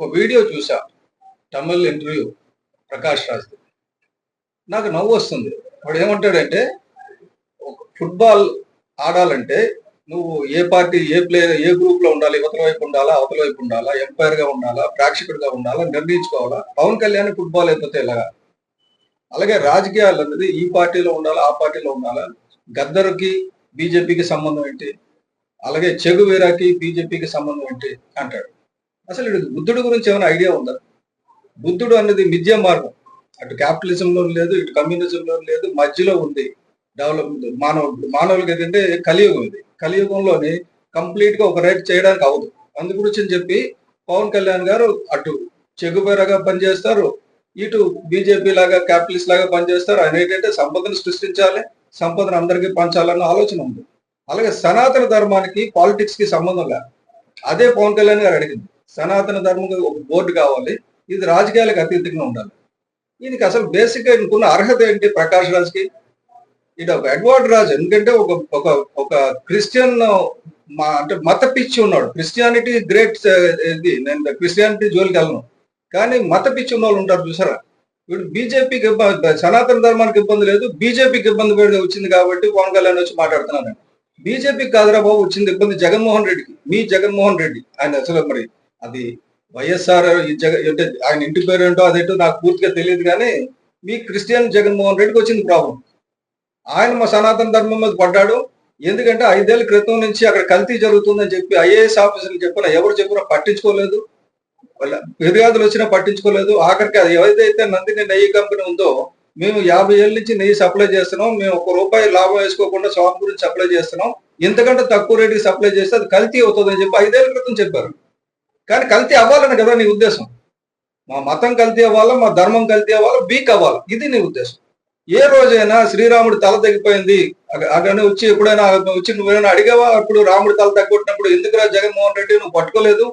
ఒక వీడియో చూసా. తమిళ్ ఇంటర్వ్యూ ప్రకాష్ రాజ్ నాకు నవ్వు వస్తుంది. వాడు ఏమంటాడంటే ఫుట్బాల్ ఆడాలంటే నువ్వు ఏ పార్టీ ఏ ప్లేయర్ ఏ గ్రూప్లో ఉండాలి ఇవతల వైపు ఉండాలా అవతల వైపు ఉండాలా ఎంపైర్గా ఉండాలా ప్రేక్షకుడిగా ఉండాలా నిర్ణయించుకోవాలా? పవన్ కళ్యాణ్ ఫుట్బాల్ అయిపోతే ఎలాగా? అలాగే రాజకీయాలు అనేది ఈ పార్టీలో ఉండాలా ఆ పార్టీలో ఉండాలా? గద్దరుకి బీజేపీకి సంబంధం ఏంటి? అలాగే చెగువేరాకి బీజేపీకి సంబంధం ఏంటి? అంటాడు. అసలు వీడికి బుద్ధుడి గురించి ఏమైనా ఐడియా ఉందా? బుద్ధుడు అనేది మిథ్య మార్గం. అటు క్యాపిటలిజంలో లేదు ఇటు కమ్యూనిజంలో లేదు మధ్యలో ఉంది డెవలప్మెంట్ మానవుడు మానవులకి ఏంటంటే కలియుగం ఇది. కలియుగంలోని కంప్లీట్గా ఒక రైట్ చేయడానికి అవదు అందు గురించి అని చెప్పి పవన్ కళ్యాణ్ గారు అటు చెగుబేరగా పనిచేస్తారు ఇటు బీజేపీ లాగా క్యాపిటలిస్ట్ లాగా పనిచేస్తారు. ఆయన ఏంటంటే సంపదను సృష్టించాలి సంపదను అందరికీ పంచాలన్న ఆలోచన ఉంది. అలాగే సనాతన ధర్మానికి పాలిటిక్స్కి సంబంధం లేదు. అదే పవన్ కళ్యాణ్ గారు అడిగింది. సనాతన ధర్మం ఒక బోర్డు కావాలి. ఇది రాజకీయాలకు అతీతంగా ఉండాలి. దీనికి అసలు బేసిక్గా ఇంకున్న అర్హత ఏంటి ప్రకాష్ రాజ్కి? ఇది ఒక ఎడ్వర్డ్ రాజ్ ఎందుకంటే ఒక ఒక ఒక క్రిస్టియన్ మా అంటే మత పిచ్చి ఉన్నాడు. క్రిస్టియానిటీ గ్రేట్ ఇది నేను క్రిస్టియానిటీ జోలికి వెళ్ళను. కానీ మత పిచ్చి ఉన్న వాళ్ళు ఉంటారు చూసారా? వీడు బీజేపీకి ఇబ్బంది సనాతన ధర్మానికి ఇబ్బంది లేదు. బీజేపీకి ఇబ్బంది పడి వచ్చింది కాబట్టి పవన్ కళ్యాణ్ వచ్చి మాట్లాడుతున్నాను బీజేపీకి కాదురా బాబు వచ్చింది ఇబ్బంది జగన్మోహన్ రెడ్డికి. మీ జగన్మోహన్ రెడ్డి. ఆయన అసలు మరి అది వైఎస్ఆర్ అంటే ఆయన ఇంటి పేరు ఏంటో అదేంటో నాకు పూర్తిగా తెలియదు కానీ మీ క్రిస్టియన్ జగన్మోహన్ రెడ్డికి వచ్చింది ప్రాబ్లం. ఆయన మా సనాతన ధర్మం మీద పడ్డాడు. ఎందుకంటే ఐదేళ్ళ క్రితం నుంచి అక్కడ కల్తీ జరుగుతుందని చెప్పి ఐఏఎస్ ఆఫీసర్లు చెప్పిన ఎవరు చెప్పినా పట్టించుకోలేదు. వాళ్ళ ఫిర్యాదులు వచ్చినా పట్టించుకోలేదు. ఆఖరికి అది ఏదైతే నందిని నెయ్యి కంపెనీ ఉందో మేము యాభై ఏళ్ళ నుంచి నెయ్యి సప్లై చేస్తున్నాం. మేము ఒక రూపాయి లాభం వేసుకోకుండా షాప్ గురించి సప్లై చేస్తున్నాం. ఇంతకంటే తక్కువ రేటుకి సప్లై చేస్తే అది కల్తీ అవుతుందని చెప్పి ఐదేళ్ళ క్రితం చెప్పారు. కానీ కల్తీ అవ్వాలని కదా నీ ఉద్దేశం? మా మతం కల్తీ అవ్వాలా మా ధర్మం కల్తీ అవ్వాలా బీక్ అవ్వాలి? ఇది నీ ఉద్దేశం. ఏ రోజైనా శ్రీరాముడు తల తగ్గిపోయింది అక్కడ వచ్చి ఎప్పుడైనా వచ్చి నువ్వేమైనా అడిగావా? అప్పుడు రాముడి తల తగ్గొట్టినప్పుడు ఎందుకురా జగన్మోహన్ రెడ్డి నువ్వు పట్టుకోలేదు?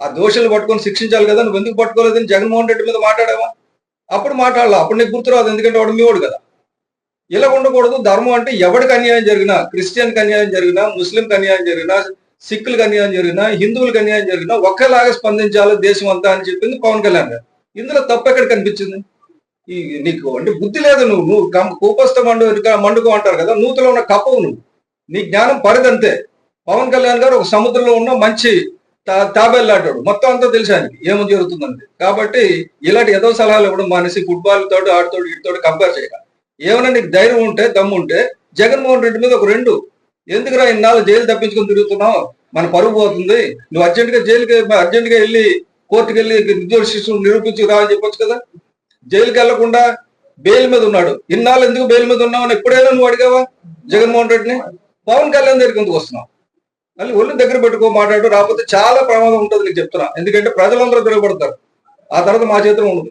ఆ దోషులు పట్టుకొని శిక్షించాలి కదా నువ్వు ఎందుకు పట్టుకోలేదని జగన్మోహన్ రెడ్డి మీద మాట్లాడావా? అప్పుడు మాట్లాడాలి అప్పుడు నీకు గుర్తురాదు ఎందుకంటే వాడు మీవాడు కదా. ఇలా ఉండకూడదు ధర్మం అంటే ఎవడికి అన్యాయం జరిగినా క్రిస్టియన్కి అన్యాయం జరిగినా ముస్లింకి అన్యాయం జరిగినా సిక్కులకు అన్యాయం జరిగినా హిందువులకు అన్యాయం జరిగినా ఒకేలాగా స్పందించాలి దేశం అంతా అని చెప్పింది పవన్ కళ్యాణ్ గారు. ఇందులో తప్పు ఎక్కడ కనిపించింది? ఈ నీకు అంటే బుద్ధి లేదు నువ్వు. నువ్వు కూపస్థ మండు మండుకో అంటారు కదా నూతులో ఉన్న కప్పవు నువ్వు. నీ జ్ఞానం పరిదంతే. పవన్ కళ్యాణ్ గారు ఒక సముద్రంలో ఉన్న మంచి తా- తాబేళ్ళాడాడు మొత్తం అంతా తెలుసు ఆయనకి. ఏమో జరుగుతుందండి కాబట్టి ఇలాంటి ఏదో సలహాలు ఇవ్వడం మానేసి ఫుట్బాల్ తోటి ఆడితోటి వీటితోటి కంపేర్ చేయక. ఏమైనా నీకు ధైర్యం ఉంటే దమ్ము ఉంటే జగన్మోహన్ రెడ్డి మీద ఒక రెండు ఎందుకురా ఇన్నాళ్ళు జైలు తప్పించుకొని తిరుగుతున్నావు? మన పరువు పోతుంది. నువ్వు అర్జెంట్గా జైలుకి అర్జెంట్గా వెళ్ళి కోర్టుకి వెళ్ళి నిర్దోష శిశువు నిరూపించి రా అని చెప్పొచ్చు కదా? జైలుకి వెళ్ళకుండా బెయిల్ మీద ఉన్నాడు. ఇన్నాళ్ళు ఎందుకు బెయిల్ మీద ఉన్నావు అని ఎప్పుడైనా నువ్వు అడిగావా జగన్మోహన్ రెడ్డిని? పవన్ కళ్యాణ్ దగ్గరికి ఎందుకు వస్తున్నావు? మళ్ళీ ఒళ్ళు దగ్గర పెట్టుకో మాట్లాడు రాకపోతే చాలా ప్రమాదం ఉంటుంది నీకు చెప్తున్నా. ఎందుకంటే ప్రజలందరూ తిరగబడతారు. ఆ తర్వాత మా చేతిలో ఉండదు.